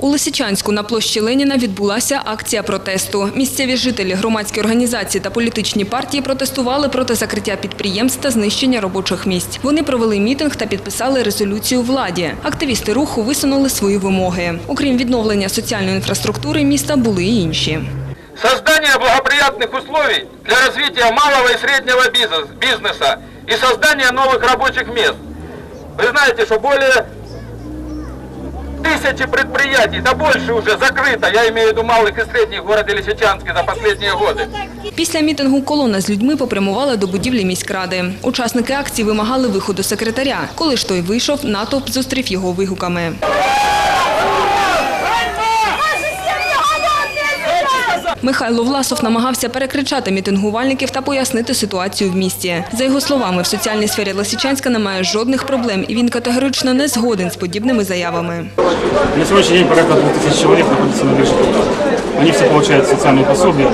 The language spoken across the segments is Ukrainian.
У Лисичанську на площі Леніна відбулася акція протесту. Місцеві жителі, громадські організації та політичні партії протестували проти закриття підприємств та знищення робочих місць. Вони провели мітинг та підписали резолюцію владі. Активісти руху висунули свої вимоги. Окрім відновлення соціальної інфраструктури міста, були й інші. Создание благоприятных условий для развития малого и среднего бизнес- бизнеса и создания новых рабочих мест. Вы знаете, что более тысячи предприятий, да больше уже закрыто, я имею в виду малых и средних в городе Лисичанске за последние годы. Після мітингу колона з людьми попрямувала до будівлі міськради. Учасники акції вимагали виходу секретаря. Коли ж той вийшов, натовп зустрів його вигуками. Михайло Власов намагався перекричати мітингувальників та пояснити ситуацію в місті. За його словами, в соціальній сфері Лисичанська немає жодних проблем, і він категорично не згоден з подібними заявами. На сегодняшний день порядка 2000 человек находится на бирже труда. Они все получают социальные пособия,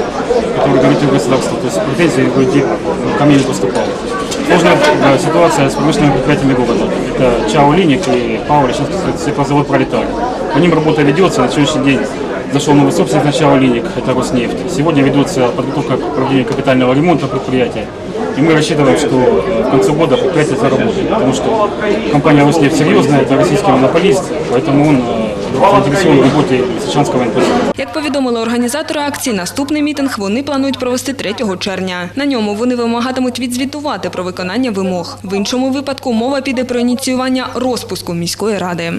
которые гарантирует государство, то есть претензий вроде ко мне не поступало. Сложная да, ситуация с промышленными предприятиями города. Это ЧАО «Линик» и ПАО «Лещинский стеклозавод «Пролетарий». По ним работа ведется. На сегодняшний день зашел новый собственник на ЧАО «Линик», это «Роснефть». Сегодня ведется подготовка к проведению капитального ремонта предприятия. И мы рассчитываем, что э, к концу года предприятие заработает, потому что компания «Роснефть» серьезная, это российский монополист, поэтому он э, заинтересован в работе Лисичанского НПЗ. Як повідомили організатори акції, наступний мітинг вони планують провести 3 червня. На ньому вони вимагатимуть відзвітувати про виконання вимог. В іншому випадку мова піде про ініціювання розпуску міської ради.